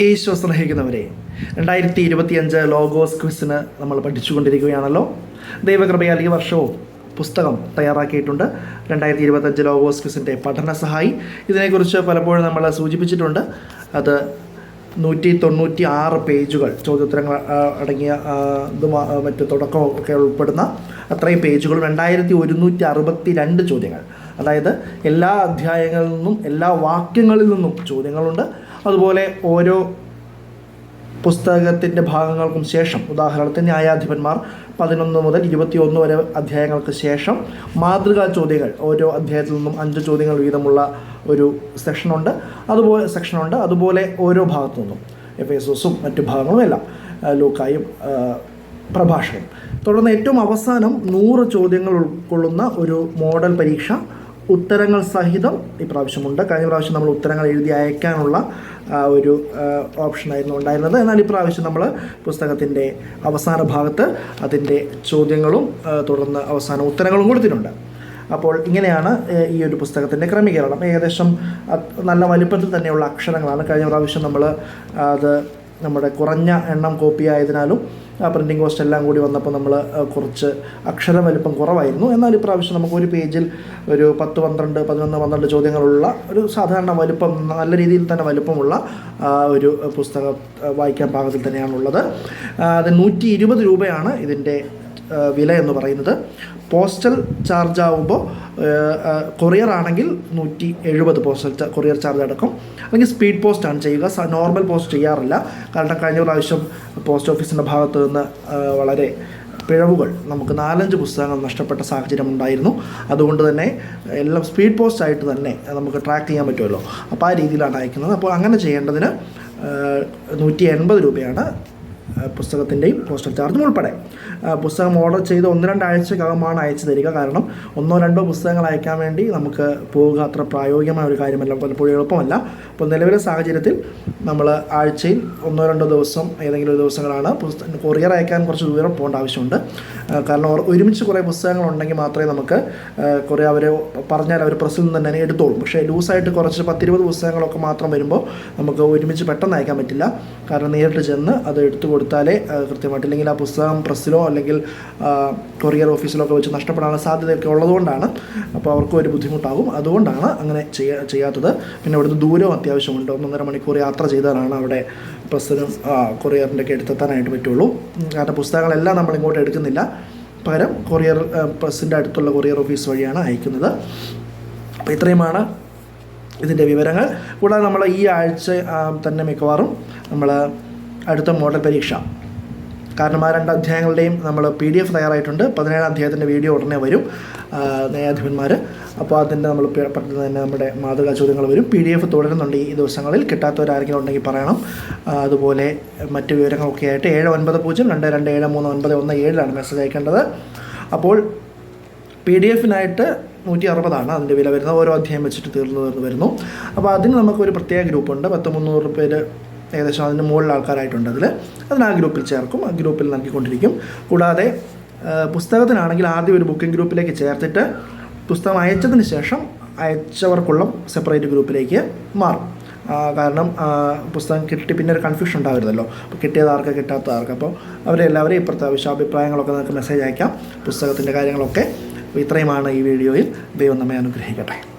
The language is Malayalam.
ഈശോ സ്നേഹിക്കുന്നവരെ രണ്ടായിരത്തി ഇരുപത്തിയഞ്ച് ലോഗോസ് ക്വിസിന് നമ്മൾ പഠിച്ചുകൊണ്ടിരിക്കുകയാണല്ലോ. ദൈവകൃപയാൽ ഈ വർഷവും പുസ്തകം തയ്യാറാക്കിയിട്ടുണ്ട്. രണ്ടായിരത്തി ഇരുപത്തഞ്ച് ലോഗോസ് ക്വിസിന്റെ പഠന സഹായി ഇതിനെക്കുറിച്ച് പലപ്പോഴും നമ്മൾ സൂചിപ്പിച്ചിട്ടുണ്ട്. അത് നൂറ്റി തൊണ്ണൂറ്റി ആറ് പേജുകൾ ചോദ്യോത്തരങ്ങൾ അടങ്ങിയ ഇത് മറ്റു തുടക്കമൊക്കെ ഉൾപ്പെടുന്ന അത്രയും പേജുകൾ രണ്ടായിരത്തി ഒരുന്നൂറ്റി അറുപത്തി രണ്ട് ചോദ്യങ്ങൾ. അതായത് എല്ലാ അധ്യായങ്ങളിൽ നിന്നും എല്ലാ വാക്യങ്ങളിൽ നിന്നും ചോദ്യങ്ങളുണ്ട്. അതുപോലെ ഓരോ പുസ്തകത്തിന്റെ ഭാഗങ്ങൾക്കും ശേഷം ഉദാഹരണത്തിന് ന്യായാധിപന്മാർ പതിനൊന്ന് മുതൽ ഇരുപത്തിയൊന്ന് വരെ അധ്യായങ്ങൾക്ക് ശേഷം മാതൃകാ ചോദ്യങ്ങൾ ഓരോ അധ്യായത്തിൽ നിന്നും അഞ്ച് ചോദ്യങ്ങൾ വീതമുള്ള ഒരു സെക്ഷനുണ്ട് അതുപോലെ സെക്ഷനുണ്ട് അതുപോലെ ഓരോ ഭാഗത്തു നിന്നും എഫ് എസോസും മറ്റു ഭാഗങ്ങളും എല്ലാം ലൂക്കായും പ്രഭാഷകൻ തുടർന്ന് ഏറ്റവും അവസാനം നൂറ് ചോദ്യങ്ങൾ ഉൾക്കൊള്ളുന്ന ഒരു മോഡൽ പരീക്ഷ ഉത്തരങ്ങൾ സഹിതം ഇപ്രാവശ്യമുണ്ട് കഴിഞ്ഞ പ്രാവശ്യം നമ്മൾ ഉത്തരങ്ങൾ എഴുതി അയക്കാനുള്ള ഒരു ഓപ്ഷനായിരുന്നു ഉണ്ടായിരുന്നത്. എന്നാൽ ഇപ്രാവശ്യം നമ്മൾ പുസ്തകത്തിന്റെ അവസാന ഭാഗത്ത് അതിന്റെ ചോദ്യങ്ങളും തുടർന്ന് അവസാന ഉത്തരങ്ങളും കൊടുത്തിട്ടുണ്ട്. അപ്പോൾ ഇങ്ങനെയാണ് ഈ ഒരു പുസ്തകത്തിന്റെ ക്രമീകരണം. ഏകദേശം നല്ല വലിപ്പത്തിൽ തന്നെയുള്ള അക്ഷരങ്ങളാണ്. കഴിഞ്ഞ പ്രാവശ്യം നമ്മൾ അത് നമ്മുടെ കുറഞ്ഞ എണ്ണം കോപ്പി ആയതിനാലും പ്രിന്റിംഗ് കോസ്റ്റ് എല്ലാം കൂടി വന്നപ്പോൾ നമ്മൾ കുറച്ച് അക്ഷര വലിപ്പം കുറവായിരുന്നു. എന്നാൽ ഇപ്രാവശ്യം നമുക്ക് ഒരു പേജിൽ ഒരു പത്ത് പന്ത്രണ്ട് പതിനൊന്ന് പന്ത്രണ്ട് ചോദ്യങ്ങളുള്ള ഒരു സാധാരണ വലിപ്പം നല്ല രീതിയിൽ തന്നെ വലിപ്പമുള്ള ഒരു പുസ്തകം വായിക്കാൻ പാകത്തിൽ തന്നെയാണുള്ളത്. അത് നൂറ്റി ഇരുപത് രൂപയാണ് ഇതിന്റെ വില എന്ന് പറയുന്നത്. പോസ്റ്റൽ ചാർജ് ആകുമ്പോൾ കൊറിയർ ആണെങ്കിൽ നൂറ്റി എഴുപത് പോസ്റ്റൽ കൊറിയർ ചാർജ് അടക്കം. അല്ലെങ്കിൽ സ്പീഡ് പോസ്റ്റ് ആണ് ചെയ്യുക. നോർമൽ പോസ്റ്റ് ചെയ്യാറില്ല. കാരണം കഴിഞ്ഞ പ്രാവശ്യം പോസ്റ്റ് ഓഫീസിന്റെ ഭാഗത്ത് നിന്ന് വളരെ പിഴവുകൾ നമുക്ക് നാലഞ്ച് പുസ്തകങ്ങൾ നഷ്ടപ്പെട്ട സാഹചര്യം ഉണ്ടായിരുന്നു. അതുകൊണ്ട് തന്നെ എല്ലാം സ്പീഡ് പോസ്റ്റ് ആയിട്ട് തന്നെ നമുക്ക് ട്രാക്ക് ചെയ്യാൻ പറ്റുമല്ലോ. അപ്പോൾ ആ രീതിയിലാണ് അയക്കുന്നത്. അപ്പോൾ അങ്ങനെ ചെയ്യേണ്ടതിന് നൂറ്റി എൺപത് രൂപയാണ് പുസ്തകത്തിന്റെയും പോസ്റ്റൽ ചാർജും ഉൾപ്പെടെ. പുസ്തകം ഓർഡർ ചെയ്ത് ഒന്ന് രണ്ടാഴ്ചക്കകമാണ് അയച്ചു തരിക. കാരണം ഒന്നോ രണ്ടോ പുസ്തകങ്ങൾ അയക്കാൻ വേണ്ടി നമുക്ക് പോവുക അത്ര പ്രായോഗികമായ ഒരു കാര്യമല്ല. പലപ്പോഴും എളുപ്പമല്ല. അപ്പോൾ നിലവിലെ സാഹചര്യത്തിൽ നമ്മൾ ആഴ്ചയിൽ ഒന്നോ രണ്ടോ ദിവസം ഏതെങ്കിലും ഒരു ദിവസങ്ങളാണ് പുസ്തകം കൊറിയർ അയക്കാൻ കുറച്ച് ദൂരം പോകേണ്ട ആവശ്യമുണ്ട്. കാരണം ഒരുമിച്ച് കുറേ പുസ്തകങ്ങൾ ഉണ്ടെങ്കിൽ മാത്രമേ നമുക്ക് കുറേ അവർ പറഞ്ഞാൽ അവർ പ്രസിൽ നിന്ന് തന്നെ എടുത്തോളും. പക്ഷേ ലൂസായിട്ട് കുറച്ച് പത്തിരുപത് പുസ്തകങ്ങളൊക്കെ മാത്രം വരുമ്പോൾ നമുക്ക് ഒരുമിച്ച് പെട്ടെന്ന് അയക്കാൻ പറ്റില്ല. കാരണം നേരിട്ട് ചെന്ന് അത് എടുത്തു കൊടുത്താലേ കൃത്യമായിട്ട് ഇല്ലെങ്കിൽ ആ പുസ്തകം പ്രസ്സിലോ അല്ലെങ്കിൽ കൊറിയർ ഓഫീസിലോ ഒക്കെ വെച്ച് നഷ്ടപ്പെടാനുള്ള സാധ്യതയൊക്കെ ഉള്ളതുകൊണ്ടാണ്. അപ്പോൾ അവർക്കും ഒരു ബുദ്ധിമുട്ടാകും. അതുകൊണ്ടാണ് അങ്ങനെ ചെയ്യാ ചെയ്യാത്തത്. പിന്നെ അവിടുന്ന് ദൂരവും അത്യാവശ്യമുണ്ട്. ഒന്നൊന്നര മണിക്കൂർ യാത്ര ചെയ്താലാണ് അവിടെ പ്രസ്സിനും കൊറിയറിന്റെ ഒക്കെ എടുത്തെത്താനായിട്ട് പറ്റുള്ളൂ. കാരണം പുസ്തകങ്ങളെല്ലാം നമ്മൾ ഇങ്ങോട്ട് എടുക്കുന്നില്ല. പകരം കൊറിയർ പ്രസ്സിന്റെ അടുത്തുള്ള കൊറിയർ ഓഫീസ് വഴിയാണ് അയക്കുന്നത്. അപ്പോൾ ഇത്രയുമാണ് ഇതിന്റെ വിവരങ്ങൾ. കൂടാതെ നമ്മൾ ഈ ആഴ്ച തന്നെ മിക്കവാറും നമ്മൾ അടുത്ത മോഡൽ പരീക്ഷ. കാരണം ആ രണ്ട് അധ്യായങ്ങളുടെയും നമ്മൾ പി ഡി എഫ് തയ്യാറായിട്ടുണ്ട്. പതിനേഴാം അധ്യായത്തിന്റെ വീഡിയോ ഉടനെ വരും. നയാധിപന്മാർ അപ്പോൾ അതിന്റെ നമ്മൾ പെട്ടെന്ന് തന്നെ നമ്മുടെ മാതൃകാ ചോദ്യങ്ങൾ വരും. പി ഡി എഫ് തുടരുന്നുണ്ട് ഈ ദിവസങ്ങളിൽ. കിട്ടാത്തവരാരെങ്കിലും ഉണ്ടെങ്കിൽ പറയണം. അതുപോലെ മറ്റ് വിവരങ്ങളൊക്കെ ആയിട്ട് ഏഴ് ഒൻപത് പൂജ്യം രണ്ട് രണ്ട് ഏഴ് മൂന്ന് ഒൻപത് ഒന്ന് ഏഴിലാണ് മെസ്സേജ് അയക്കേണ്ടത്. അപ്പോൾ പി ഡി എഫിനായിട്ട് നൂറ്റി അറുപതാണ് അതിന്റെ വില വരുന്നത്. ഓരോ അധ്യായം വെച്ചിട്ട് തീർന്നു തീർന്നു വരുന്നു. അപ്പോൾ അതിന് നമുക്കൊരു പ്രത്യേക ഗ്രൂപ്പുണ്ട്. പത്ത് മുന്നൂറ് പേര് ഏകദേശം അതിന് മുകളിൽ ആൾക്കാരായിട്ടുണ്ട് അതിൽ അതിന് ആ ഗ്രൂപ്പിൽ ചേർക്കും. ആ ഗ്രൂപ്പിൽ നൽകിക്കൊണ്ടിരിക്കും. കൂടാതെ പുസ്തകത്തിനാണെങ്കിൽ ആദ്യം ഒരു ബുക്കിംഗ് ഗ്രൂപ്പിലേക്ക് ചേർത്തിട്ട് പുസ്തകം അയച്ചതിന് ശേഷം അയച്ചവർക്കുള്ള സെപ്പറേറ്റ് ഗ്രൂപ്പിലേക്ക് മാറും. കാരണം പുസ്തകം കിട്ടി പിന്നെ ഒരു കൺഫ്യൂഷൻ ഉണ്ടാവരുതല്ലോ. അപ്പോൾ കിട്ടിയത് ആർക്ക് കിട്ടാത്ത ആർക്ക്? അപ്പോൾ അവരെല്ലാവരും ഇപ്പോഴത്തെ ആവശ്യ അഭിപ്രായങ്ങളൊക്കെ നിങ്ങൾക്ക് മെസ്സേജ് അയക്കാം. പുസ്തകത്തിന്റെ കാര്യങ്ങളൊക്കെ. ഇത്രയുമാണ് ഈ വീഡിയോയിൽ. ദൈവം നമ്മെ അനുഗ്രഹിക്കട്ടെ.